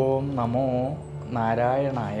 ഓം നമോ നാരായണായ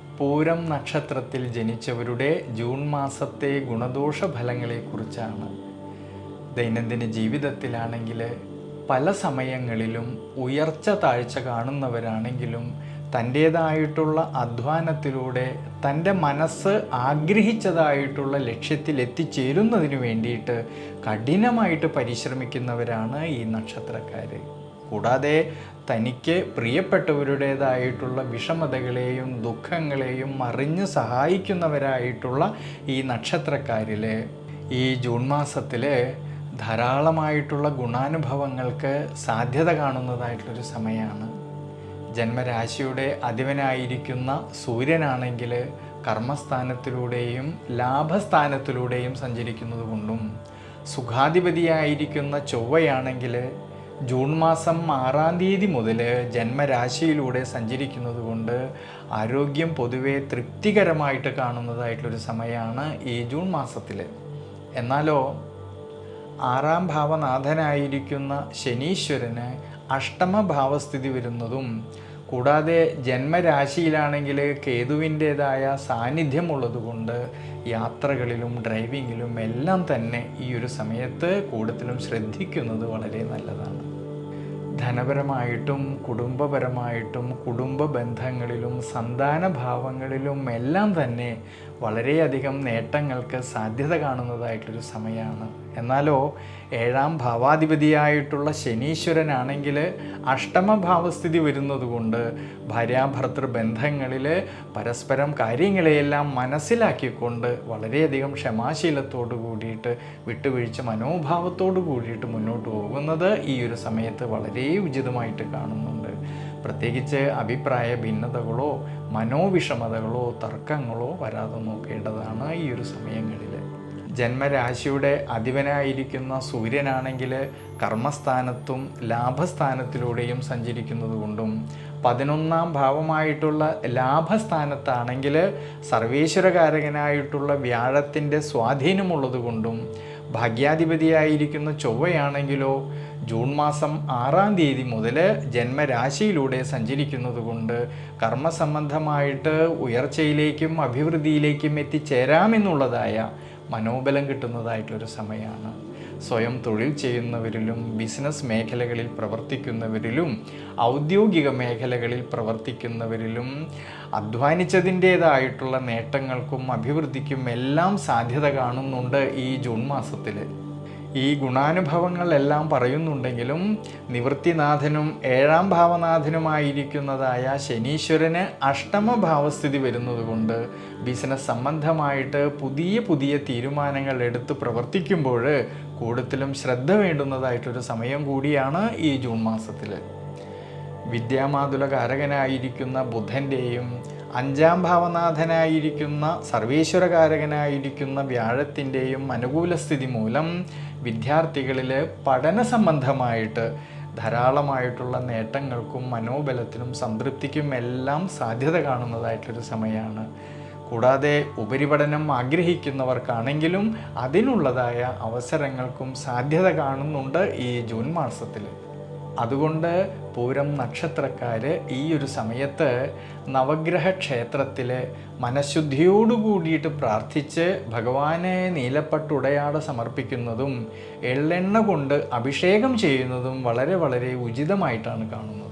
പൂരം നക്ഷത്രത്തിൽ ജനിച്ചവരുടെ ജൂൺ മാസത്തെ ഗുണദോഷ ഫലങ്ങളെക്കുറിച്ചാണ് ദൈനംദിന ജീവിതത്തിലാണെങ്കിൽ പല സമയങ്ങളിലും ഉയർച്ച താഴ്ച കാണുന്നവരാണെങ്കിലും തന്റേതായിട്ടുള്ള അധ്വാനത്തിലൂടെ തന്റെ മനസ്സ് ആഗ്രഹിച്ചതായിട്ടുള്ള ലക്ഷ്യത്തിൽ എത്തിച്ചേരുന്നതിന് വേണ്ടിയിട്ട് കഠിനമായിട്ട് പരിശ്രമിക്കുന്നവരാണ് ഈ നക്ഷത്രക്കാർ കൂടാതെ തനിക്ക് പ്രിയപ്പെട്ടവരുടേതായിട്ടുള്ള വിഷമതകളെയും ദുഃഖങ്ങളെയും അറിഞ്ഞ് സഹായിക്കുന്നവരായിട്ടുള്ള ഈ നക്ഷത്രക്കാരിൽ ഈ ജൂൺ മാസത്തിൽ ധാരാളമായിട്ടുള്ള ഗുണാനുഭവങ്ങൾക്ക് സാധ്യത കാണുന്നതായിട്ടുള്ളൊരു സമയമാണ് ജന്മരാശിയുടെ അധിപനായിരിക്കുന്ന സൂര്യനാണെങ്കിൽ കർമ്മസ്ഥാനത്തിലൂടെയും ലാഭസ്ഥാനത്തിലൂടെയും സഞ്ചരിക്കുന്നത് കൊണ്ടും സുഖാധിപതിയായിരിക്കുന്ന ചൊവ്വയാണെങ്കിൽ ജൂൺ മാസം ആറാം തീയതി മുതൽ ജന്മരാശിയിലൂടെ സഞ്ചരിക്കുന്നത് കൊണ്ട് ആരോഗ്യം പൊതുവെ തൃപ്തികരമായിട്ട് കാണുന്നതായിട്ടുള്ളൊരു സമയമാണ് ഈ ജൂൺ മാസത്തിൽ എന്നാലോ ആറാം ഭാവനാഥനായിരിക്കുന്ന ശനീശ്വരന് അഷ്ടമ ഭാവസ്ഥിതി വരുന്നതും കൂടാതെ ജന്മരാശിയിലാണെങ്കിൽ കേതുവിന്റേതായ സാന്നിധ്യമുള്ളതുകൊണ്ട് യാത്രകളിലും ഡ്രൈവിങ്ങിലും എല്ലാം തന്നെ ഈ ഒരു സമയത്ത് കൂടുതലും ശ്രദ്ധിക്കുന്നത് വളരെ നല്ലതാണ്. ധനപരമായിട്ടും കുടുംബപരമായിട്ടും കുടുംബ ബന്ധങ്ങളിലും സന്താന ഭാവങ്ങളിലും എല്ലാം തന്നെ വളരെയധികം നേട്ടങ്ങൾക്ക് സാധ്യത കാണുന്നതായിട്ടൊരു സമയമാണ്. എന്നാലോ ഏഴാം ഭാവാധിപതിയായിട്ടുള്ള ശനീശ്വരനാണെങ്കിൽ അഷ്ടമഭാവസ്ഥിതി വരുന്നതുകൊണ്ട് ഭാര്യാഭർത്തൃ ബന്ധങ്ങളിൽ പരസ്പരം കാര്യങ്ങളെയെല്ലാം മനസ്സിലാക്കിക്കൊണ്ട് വളരെയധികം ക്ഷമാശീലത്തോടു കൂടിയിട്ട് വിട്ടുവീഴ്ച മനോഭാവത്തോടു കൂടിയിട്ട് മുന്നോട്ട് പോകുന്നത് ഈ ഒരു സമയത്ത് വളരെ ഉചിതമായിട്ട് കാണുന്നുണ്ട്. പ്രത്യേകിച്ച് അഭിപ്രായ ഭിന്നതകളോ മനോവിഷമതകളോ തർക്കങ്ങളോ വരാതെ നോക്കേണ്ടതാണ് ഈ ഒരു സമയങ്ങളിൽ. ജന്മരാശിയുടെ അധിപനായിരിക്കുന്ന സൂര്യനാണെങ്കിൽ കർമ്മസ്ഥാനത്തും ലാഭസ്ഥാനത്തിലൂടെയും സഞ്ചരിക്കുന്നത് കൊണ്ടും പതിനൊന്നാം ഭാവമായിട്ടുള്ള ലാഭസ്ഥാനത്താണെങ്കിൽ സർവേശ്വരകാരകനായിട്ടുള്ള വ്യാഴത്തിന്റെ സ്വാധീനമുള്ളത് കൊണ്ടും ഭാഗ്യാധിപതിയായിരിക്കുന്ന ചൊവ്വയാണെങ്കിലോ ജൂൺ മാസം ആറാം തീയതി മുതൽ ജന്മരാശിയിലൂടെ സഞ്ചരിക്കുന്നത് കൊണ്ട് കർമ്മസംബന്ധമായിട്ട് ഉയർച്ചയിലേക്കും അഭിവൃദ്ധിയിലേക്കും എത്തിച്ചേരാമെന്നുള്ളതായ മനോബലം കിട്ടുന്നതായിട്ടൊരു സമയമാണ്. സ്വയം തൊഴിൽ ചെയ്യുന്നവരിലും ബിസിനസ് മേഖലകളിൽ പ്രവർത്തിക്കുന്നവരിലും ഔദ്യോഗിക മേഖലകളിൽ പ്രവർത്തിക്കുന്നവരിലും അധ്വാനിച്ചതിന്റേതായിട്ടുള്ള നേട്ടങ്ങൾക്കും അഭിവൃദ്ധിക്കും എല്ലാം സാധ്യത കാണുന്നുണ്ട് ഈ ജൂൺ മാസത്തിൽ ഈ ഗുണാനുഭവങ്ങളെല്ലാം പറയുന്നുണ്ടെങ്കിലും നിവൃത്തിനാഥനും ഏഴാം ഭാവനാഥനുമായിരിക്കുന്നതായ ശനീശ്വരന് അഷ്ടമ ഭാവസ്ഥിതി വരുന്നതുകൊണ്ട് ബിസിനസ് സംബന്ധമായിട്ട് പുതിയ പുതിയ തീരുമാനങ്ങൾ എടുത്ത് പ്രവർത്തിക്കുമ്പോൾ കൂടുതലും ശ്രദ്ധ വേണ്ടുന്നതായിട്ടൊരു സമയം കൂടിയാണ് ഈ ജൂൺ മാസത്തിൽ വിദ്യാമാതുല കാരകനായിരിക്കുന്ന ബുധന്റെയും അഞ്ചാം ഭാവനാഥനായിരിക്കുന്ന സർവേശ്വരകാരകനായിരിക്കുന്ന വ്യാഴത്തിന്റെയും അനുകൂല സ്ഥിതി മൂലം വിദ്യാർത്ഥികളിൽ പഠന സംബന്ധമായിട്ട് ധാരാളമായിട്ടുള്ള നേട്ടങ്ങൾക്കും മനോബലത്തിനും സംതൃപ്തിക്കും എല്ലാം സാധ്യത കാണുന്നതായിട്ടൊരു സമയമാണ് കൂടാതെ ഉപരിപഠനം ആഗ്രഹിക്കുന്നവർക്കാണെങ്കിലും അതിനുള്ളതായ അവസരങ്ങൾക്കും സാധ്യത കാണുന്നുണ്ട് ഈ ജൂൺ മാസത്തിൽ അതുകൊണ്ട് പൂരം നക്ഷത്രക്കാർ ഈ ഒരു സമയത്ത് നവഗ്രഹ ക്ഷേത്രത്തിൽ മനഃശുദ്ധിയോടു കൂടിയിട്ട് പ്രാർത്ഥിച്ച് ഭഗവാനെ നീലപ്പട്ടുടയാട സമർപ്പിക്കുന്നതും എള്ളെണ്ണ കൊണ്ട് അഭിഷേകം ചെയ്യുന്നതും വളരെ വളരെ ഉചിതമായിട്ടാണ് കാണുന്നത്.